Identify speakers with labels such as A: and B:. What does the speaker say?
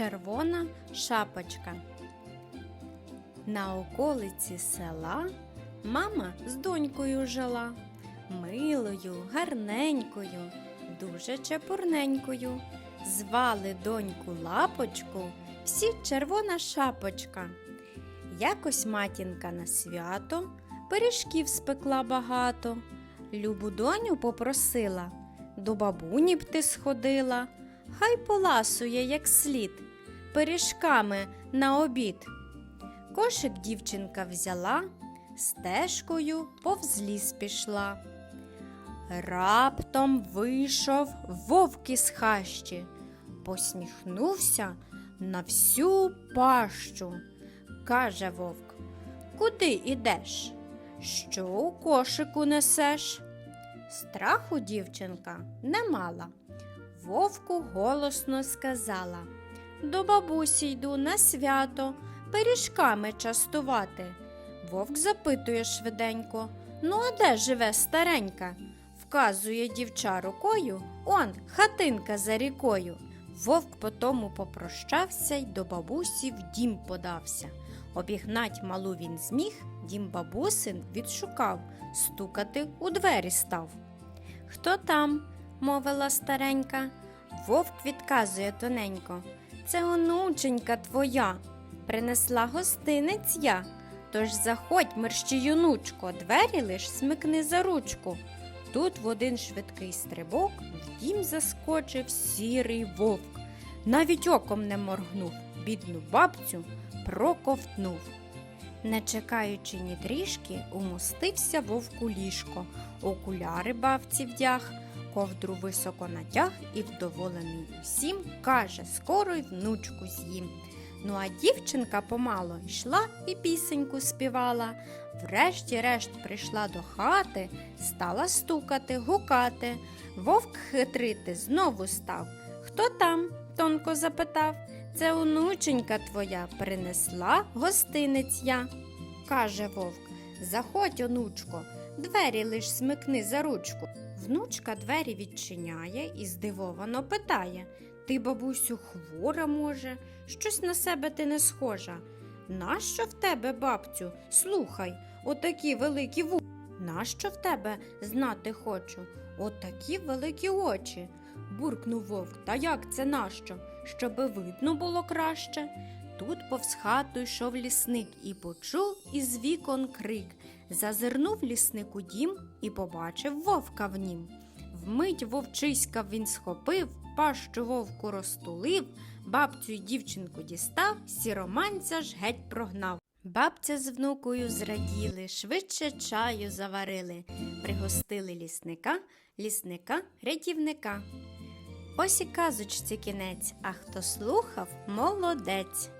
A: Червона шапочка. На околиці села мама з донькою жила, милою, гарненькою, дуже чепурненькою. Звали доньку лапочку, всі червона шапочка. Якось матінка на свято пиріжків спекла багато. Любу доню попросила, до бабуні б ти сходила, хай поласує як слід, пиріжками на обід. Кошик дівчинка взяла, стежкою повз ліс пішла. Раптом вийшов вовк із хащі, посміхнувся на всю пащу. Каже вовк, куди ідеш? Що у кошику несеш? Страху дівчинка не мала. Вовку голосно сказала До бабусі йду на свято, пиріжками частувати. Вовк запитує швиденько Ну, а де живе старенька? Вказує дівча рукою Он, хатинка за рікою. Вовк потому попрощався й до бабусі в дім подався. Обігнать малу він зміг, дім бабусин відшукав, стукати у двері став. Хто там? мовила старенька. Вовк відказує тоненько. Це онученька твоя. Принесла гостинець я. Тож заходь, мерщі юнучко, двері лиш смикни за ручку. Тут в один швидкий стрибок в дім заскочив сірий вовк. Навіть оком не моргнув, бідну бабцю проковтнув. Не чекаючи ні трішки, умостився вовк у ліжко, окуляри бабці вдяг, ковдру високо натяг і, вдоволений усім, каже, скоро й внучку з'їм. Ну а дівчинка помало йшла і пісеньку співала. Врешті-решт прийшла до хати, стала стукати, гукати. Вовк хитрити знову став. Хто там? тонко запитав. Це онученька твоя принесла гостинець я. Каже вовк, заходь, онучко, двері лиш смикни за ручку. Внучка двері відчиняє і здивовано питає Ти, бабусю, хвора, може, щось на себе ти не схожа. Нащо в тебе, бабцю? Слухай, отакі великі ву. Нащо в тебе знати хочу? Отакі великі очі. буркнув вовк. Та як це нащо? Щоби видно було краще. Тут повз хату йшов лісник і почув із вікон крик. Зазирнув лісник у дім і побачив вовка в нім. Вмить вовчиська він схопив, пащу вовку розтулив, бабцю й дівчинку дістав, сіроманця ж геть прогнав. Бабця з внукою зраділи, швидше чаю заварили, пригостили лісника, лісника, рятівника. Ось і казочці кінець, а хто слухав, молодець.